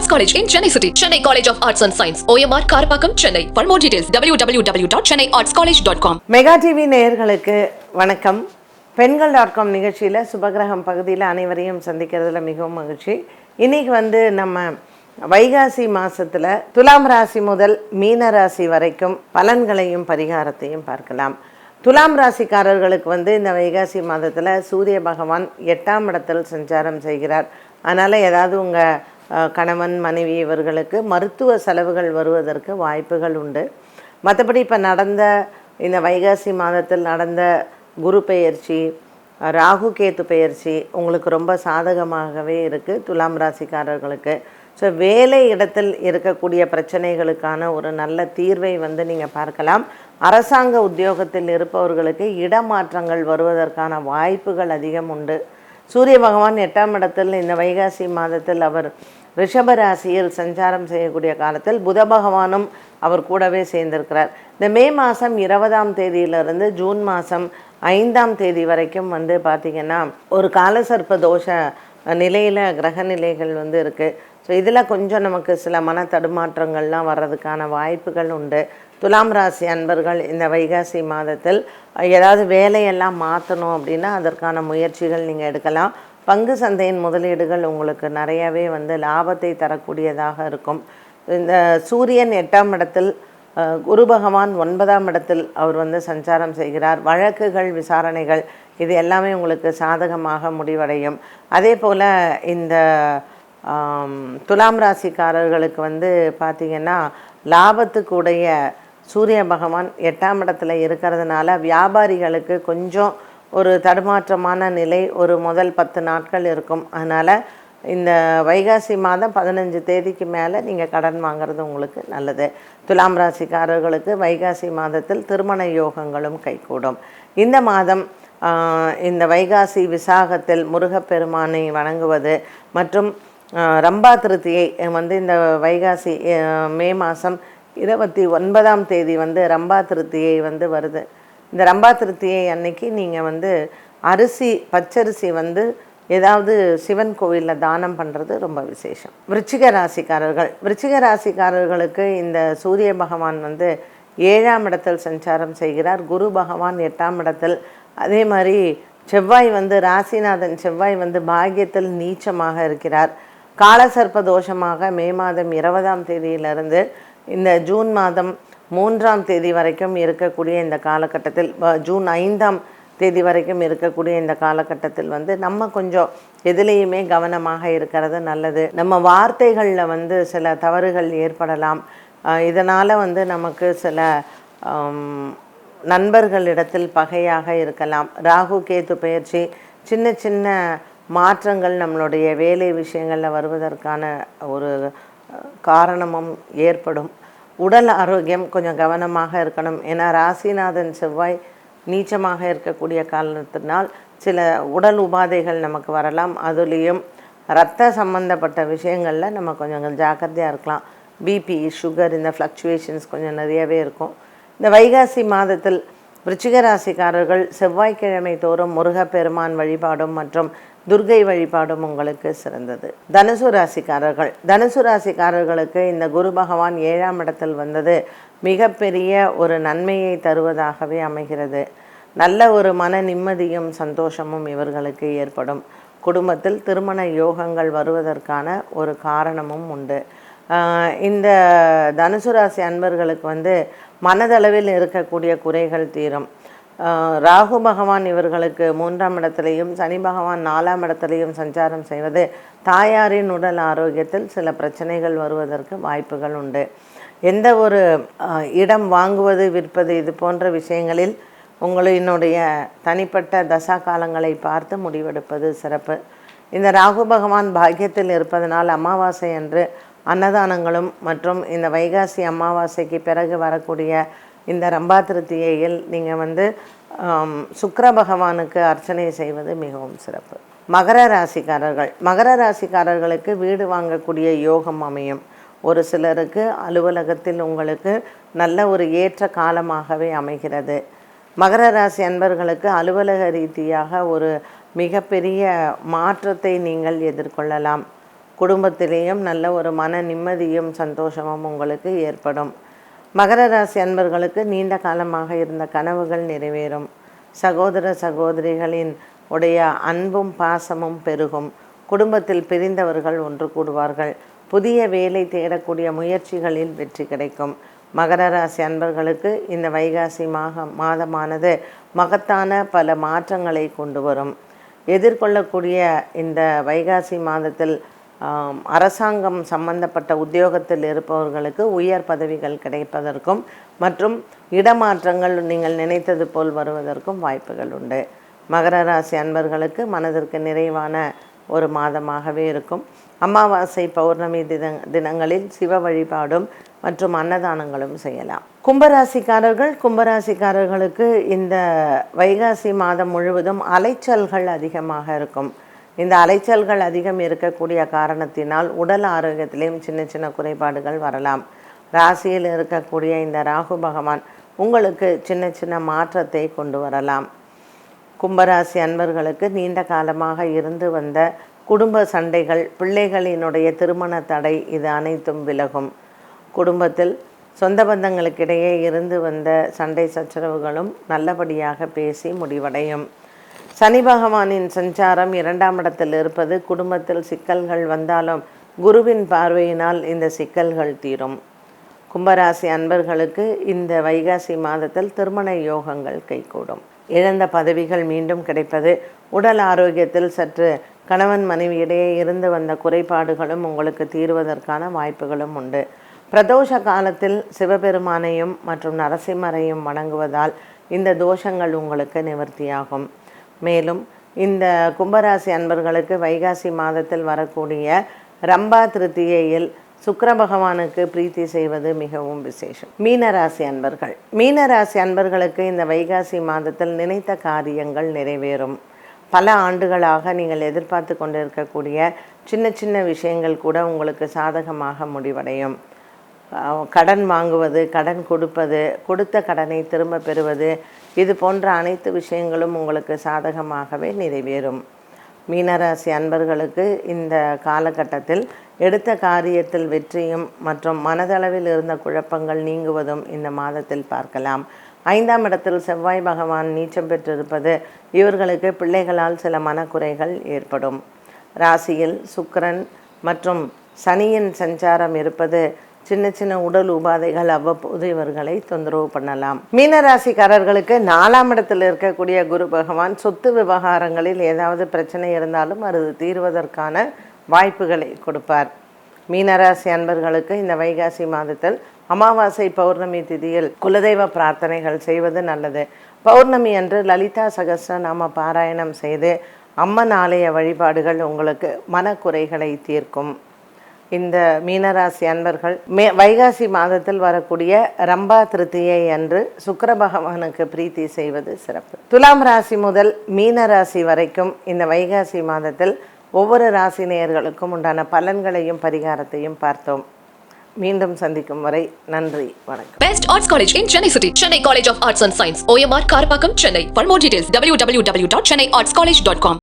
Arts College in Chennai City, Chennai College of Arts and Science, OMR Karapakam, Chennai arts college dot com mega TV நேயர்களுக்கு வணக்கம். பெண்கள் dot com நிகழ்ச்சியில் சுபகிரகம் பகுதியில் அனைவரையும் சந்திக்கிறதுல மிகவும் மகிழ்ச்சி. இன்னைக்கு வந்து நம்ம வைகாசி மாசத்துல துலாம் ராசி முதல் மீன ராசி வரைக்கும் பலன்களையும் பரிகாரத்தையும் பார்க்கலாம். துலாம் ராசிக்காரர்களுக்கு வந்து இந்த வைகாசி மாதத்தில் சூரிய பகவான் எட்டாம் இடத்தில் சஞ்சாரம் செய்கிறார். அதனால் ஏதாவது உங்கள் கணவன் மனைவி இவர்களுக்கு மருத்துவ செலவுகள் வருவதற்கு வாய்ப்புகள் உண்டு. மற்றபடி இப்போ நடந்த இந்த வைகாசி மாதத்தில் நடந்த குரு பெயர்ச்சி ராகு கேத்து பெயர்ச்சி உங்களுக்கு ரொம்ப சாதகமாகவே இருக்குது துலாம் ராசிக்காரர்களுக்கு. ஸோ வேலை இடத்தில் இருக்கக்கூடிய பிரச்சனைகளுக்கான ஒரு நல்ல தீர்வை வந்து நீங்கள் பார்க்கலாம். அரசாங்க உத்தியோகத்தில் இருப்பவர்களுக்கு இடமாற்றங்கள் வருவதற்கான வாய்ப்புகள் அதிகம் உண்டு. சூரிய பகவான் எட்டாம் இடத்தில் இந்த வைகாசி மாதத்தில் அவர் ரிஷப ராசியில் சஞ்சாரம் செய்யக்கூடிய காலத்தில் புத பகவானும் அவர் கூடவே சேர்ந்திருக்கிறார். இந்த மே மாதம் இருபதாம் தேதியிலிருந்து ஜூன் மாதம் ஐந்தாம் தேதி வரைக்கும் வந்து பார்த்திங்கன்னா ஒரு காலசர்ப்ப தோஷ நிலையில் கிரக நிலைகள் வந்து இருக்குது ஸோ இதில் கொஞ்சம் நமக்கு சில மன தடுமாற்றங்கள்லாம் வர்றதுக்கான வாய்ப்புகள் உண்டு. துலாம் ராசி அன்பர்கள் இந்த வைகாசி மாதத்தில் ஏதாவது வேலையெல்லாம் மாற்றணும் அப்படின்னா அதற்கான முயற்சிகள் நீங்கள் எடுக்கலாம். பங்கு சந்தையின் முதலீடுகள் உங்களுக்கு நிறையவே வந்து லாபத்தை தரக்கூடியதாக இருக்கும். இந்த சூரியன் எட்டாம் இடத்தில் குரு பகவான் ஒன்பதாம் இடத்தில் அவர் வந்து சஞ்சாரம் செய்கிறார். வழக்குகள் விசாரணைகள் இது எல்லாமே உங்களுக்கு சாதகமாக முடிவடையும். அதே போல் இந்த துலாம் ராசிக்காரர்களுக்கு வந்து பார்த்திங்கன்னா லாபத்துக்குடைய சூரிய பகவான் எட்டாம் இடத்துல இருக்கிறதுனால வியாபாரிகளுக்கு கொஞ்சம் ஒரு தடுமாற்றமான நிலை ஒரு முதல் பத்து நாட்கள் இருக்கும். அதனால் இந்த வைகாசி மாதம் பதினஞ்சு தேதிக்கு மேலே நீங்கள் கடன் வாங்குறது உங்களுக்கு நல்லது. துலாம் ராசிக்காரர்களுக்கு வைகாசி மாதத்தில் திருமண யோகங்களும் கைகூடும். இந்த மாதம் இந்த வைகாசி விசாகத்தில் முருகப்பெருமானை வணங்குவது மற்றும் ரம்பா திருத்தியை வந்து இந்த வைகாசி மே மாதம் இருபத்தி ஒன்பதாம் தேதி வந்து ரம்பா திருத்தியை வந்து வருது. இந்த ரம்பா திருத்தியை அன்னைக்கு நீங்கள் வந்து அரிசி பச்சரிசி வந்து ஏதாவது சிவன் கோவிலில் தானம் பண்ணுறது ரொம்ப விசேஷம். விருச்சிக ராசிக்காரர்கள். விருச்சிக ராசிக்காரர்களுக்கு இந்த சூரிய பகவான் வந்து ஏழாம் இடத்தில் சஞ்சாரம் செய்கிறார். குரு பகவான் எட்டாம் இடத்தில். அதே மாதிரி செவ்வாய் வந்து ராசிநாதன் செவ்வாய் வந்து பாகியத்தில் நீச்சமாக இருக்கிறார். காலசர்ப்ப தோஷமாக மே மாதம் இருபதாம் தேதியிலிருந்து இந்த ஜூன் மாதம் மூன்றாம் தேதி வரைக்கும் இருக்கக்கூடிய இந்த காலகட்டத்தில் ஜூன் ஐந்தாம் தேதி வரைக்கும் இருக்கக்கூடிய இந்த காலகட்டத்தில் வந்து நம்ம கொஞ்சம் எதுலேயுமே கவனமாக இருக்கிறது நல்லது. நம்ம வார்த்தைகளில் வந்து சில தவறுகள் ஏற்படலாம். இதனால் வந்து நமக்கு சில நண்பர்களிடத்தில் பகையாக இருக்கலாம். ராகு கேது பயிற்சி சின்ன சின்ன மாற்றங்கள் நம்மளுடைய வேலை விஷயங்களில் வருவதற்கான ஒரு காரணமும் ஏற்படும். உடல் ஆரோக்கியம் கொஞ்சம் கவனமாக இருக்கணும். ஏன்னா ராசிநாதன் செவ்வாய் நீச்சமாக இருக்கக்கூடிய காரணத்தினால் சில உடல் உபாதைகள் நமக்கு வரலாம். அதுலேயும் ரத்த சம்பந்தப்பட்ட விஷயங்களில் நம்ம கொஞ்சம் ஜாக்கிரதையாக இருக்கலாம். பிபி சுகர் இந்த ஃப்ளக்சுவேஷன்ஸ் கொஞ்சம் நிறையவே இருக்கும். இந்த வைகாசி மாதத்தில் விருச்சிக ராசிக்காரர்கள் செவ்வாய்க்கிழமை தோறும் முருகப்பெருமான் வழிபாடும் மற்றும் துர்கை வழிபாடும் உங்களுக்கு சிறந்தது. தனுசு ராசிக்காரர்கள். தனுசு ராசிக்காரர்களுக்கு இந்த குரு பகவான் ஏழாம் இடத்தில் வந்தது மிகப்பெரிய ஒரு நன்மையை தருவதாகவே அமைகிறது. நல்ல ஒரு மன நிம்மதியும் சந்தோஷமும் இவர்களுக்கு ஏற்படும். குடும்பத்தில் திருமண யோகங்கள் வருவதற்கான ஒரு காரணமும் உண்டு. இந்த தனுசு ராசி அன்பர்களுக்கு வந்து மனதளவில் இருக்கக்கூடிய குறைகள் தீரும். ராகு பகவான் இவர்களுக்கு மூன்றாம் இடத்திலையும் சனி பகவான் நாலாம் இடத்திலையும் சஞ்சாரம் செய்வது தாயாரின் உடல் ஆரோக்கியத்தில் சில பிரச்சனைகள் வருவதற்கு வாய்ப்புகள் உண்டு. எந்த ஒரு இடம் வாங்குவது விற்பது இது போன்ற விஷயங்களில் உங்களினுடைய தனிப்பட்ட தசா காலங்களை பார்த்து முடிவெடுப்பது சிறப்பு. இந்த ராகு பகவான் பாக்கியத்தில் இருப்பதனால் அமாவாசை அன்று அன்னதானங்களும் மற்றும் இந்த வைகாசி அமாவாசைக்கு பிறகு வரக்கூடிய இந்த ரம்பா திருத்தியையில் நீங்கள் வந்து சுக்கர பகவானுக்கு அர்ச்சனை செய்வது மிகவும் சிறப்பு. மகர ராசிக்காரர்கள். மகர ராசிக்காரர்களுக்கு வீடு வாங்கக்கூடிய யோகம் அமையும். ஒரு சிலருக்கு அலுவலகத்தில் உங்களுக்கு நல்ல ஒரு ஏற்ற காலமாகவே அமைகிறது. மகர ராசி அன்பர்களுக்கு அலுவலக ரீதியாக ஒரு மிகப்பெரிய மாற்றத்தை நீங்கள் எதிர்கொள்ளலாம். குடும்பத்திலேயும் நல்ல ஒரு மன நிம்மதியும் சந்தோஷமும் உங்களுக்கு ஏற்படும். மகர ராசி அன்பர்களுக்கு நீண்ட காலமாக இருந்த கனவுகள் நிறைவேறும். சகோதர சகோதரிகளின் உடைய அன்பும் பாசமும் பெருகும். குடும்பத்தில் பிரிந்தவர்கள் ஒன்று கூடுவார்கள். புதிய வேலை தேடக்கூடிய முயற்சிகளில் வெற்றி கிடைக்கும். மகர ராசி அன்பர்களுக்கு இந்த வைகாசி மாக மாதமானது மகத்தான பல மாற்றங்களை கொண்டு வரும். எதிர்கொள்ளக்கூடிய இந்த வைகாசி மாதத்தில் அரசாங்கம் சம்பந்தப்பட்ட உத்தியோகத்தில் இருப்பவர்களுக்கு உயர் பதவிகள் கிடைப்பதற்கும் மற்றும் இடமாற்றங்கள் நீங்கள் நினைத்தது போல் வருவதற்கும் வாய்ப்புகள் உண்டு. மகர ராசி அன்பர்களுக்கு மனதிற்கு நிறைவான ஒரு மாதமாகவே இருக்கும். அமாவாசை பௌர்ணமி தின தினங்களில் சிவ வழிபாடும் மற்றும் அன்னதானங்களும் செய்யலாம். கும்பராசிக்காரர்கள் கும்பராசிக்காரர்களுக்கு இந்த வைகாசி மாதம் முழுவதும் அலைச்சல்கள் அதிகமாக இருக்கும். இந்த அலைச்சல்கள் அதிகம் இருக்கக்கூடிய காரணத்தினால் உடல் ஆரோக்கியத்திலையும் சின்ன சின்ன குறைபாடுகள் வரலாம். ராசியில் இருக்கக்கூடிய இந்த ராகு பகவான் உங்களுக்கு சின்ன சின்ன மாற்றத்தை கொண்டு வரலாம். கும்பராசி அன்பர்களுக்கு நீண்ட காலமாக இருந்து வந்த குடும்ப சண்டைகள் பிள்ளைகளினுடைய திருமண தடை இது அனைத்தும் விலகும். குடும்பத்தில் சொந்த பந்தங்களுக்கிடையே இருந்து வந்த சண்டை சச்சரவுகளும் நல்லபடியாக பேசி முடிவடையும். சனி பகவானின் சஞ்சாரம் இரண்டாம் இடத்தில் இருப்பது குடும்பத்தில் சிக்கல்கள் வந்தாலும் குருவின் பார்வையினால் இந்த சிக்கல்கள் தீரும். கும்பராசி அன்பர்களுக்கு இந்த வைகாசி மாதத்தில் திருமண யோகங்கள் கைகூடும். இழந்த பதவிகள் மீண்டும் கிடைப்பது உடல் ஆரோக்கியத்தில் சற்று கணவன் மனைவியிடையே இருந்து வந்த குறைபாடுகளும் உங்களுக்கு தீர்வதற்கான வாய்ப்புகளும் உண்டு. பிரதோஷ காலத்தில் சிவபெருமானையும் மற்றும் நரசிம்மரையும் வணங்குவதால் இந்த தோஷங்கள் உங்களுக்கு நிவர்த்தியாகும். மேலும் இந்த கும்பராசி அன்பர்களுக்கு வைகாசி மாதத்தில் வரக்கூடிய ரம்பா திருத்தியையில் சுக்கர பகவானுக்கு பிரீத்தி செய்வது மிகவும் விசேஷம். மீனராசி அன்பர்கள். மீனராசி அன்பர்களுக்கு இந்த வைகாசி மாதத்தில் நினைத்த காரியங்கள் நிறைவேறும். பல ஆண்டுகளாக நீங்கள் எதிர்பார்த்து கொண்டிருக்கக்கூடிய சின்ன சின்ன விஷயங்கள் கூட உங்களுக்கு சாதகமாக முடிவடையும். கடன் வாங்குவது கடன் கொடுப்பது கொடுத்த கடனை திரும்ப பெறுவது இது போன்ற அனைத்து விஷயங்களும் உங்களுக்கு சாதகமாகவே நிறைவேறும். மீனராசி அன்பர்களுக்கு இந்த காலகட்டத்தில் எடுத்த காரியத்தில் வெற்றியும் மற்றும் மனதளவில் இருந்த குழப்பங்கள் நீங்குவதும் இந்த மாதத்தில் பார்க்கலாம். ஐந்தாம் இடத்தில் செவ்வாய் பகவான் நீச்சம் பெற்றிருப்பது இவர்களுக்கு பிள்ளைகளால் சில மனக்குறைகள் ஏற்படும். ராசியில் சுக்கரன் மற்றும் சனியின் சஞ்சாரம் இருப்பது சின்ன சின்ன உடல் உபாதைகள் அவ்வப்போது இவர்களை தொந்தரவு பண்ணலாம். மீனராசிக்காரர்களுக்கு நாலாம் இடத்தில் இருக்கக்கூடிய குரு பகவான் சொத்து விவகாரங்களில் ஏதாவது பிரச்சனை இருந்தாலும் அது தீர்வதற்கான வாய்ப்புகளை கொடுப்பார். மீனராசி அன்பர்களுக்கு இந்த வைகாசி மாதத்தில் அமாவாசை பௌர்ணமி திதியில் குலதெய்வ பிரார்த்தனைகள் செய்வது நல்லது. பௌர்ணமி அன்று லலிதா சகஸ்ரநாம பாராயணம் செய்து அம்மன் ஆலய வழிபாடுகள் உங்களுக்கு மனக்குறைகளை தீர்க்கும். இந்த மீனராசி அன்பர்கள் மே வைகாசி மாதத்தில் வரக்கூடிய ரம்பா திருத்தியை அன்று சுக்கர பகவானுக்கு பிரீத்தி செய்வது சிறப்பு. துலாம் ராசி முதல் மீன ராசி வரைக்கும் இந்த வைகாசி மாதத்தில் ஒவ்வொரு ராசி நேயர்களுக்கும் உண்டான பலன்களையும் பரிகாரத்தையும் பார்த்தோம். மீண்டும் சந்திக்கும் வரை நன்றி வணக்கம். Best Arts College in Chennai City. Chennai College of details W W W dot Chennai arts college dot com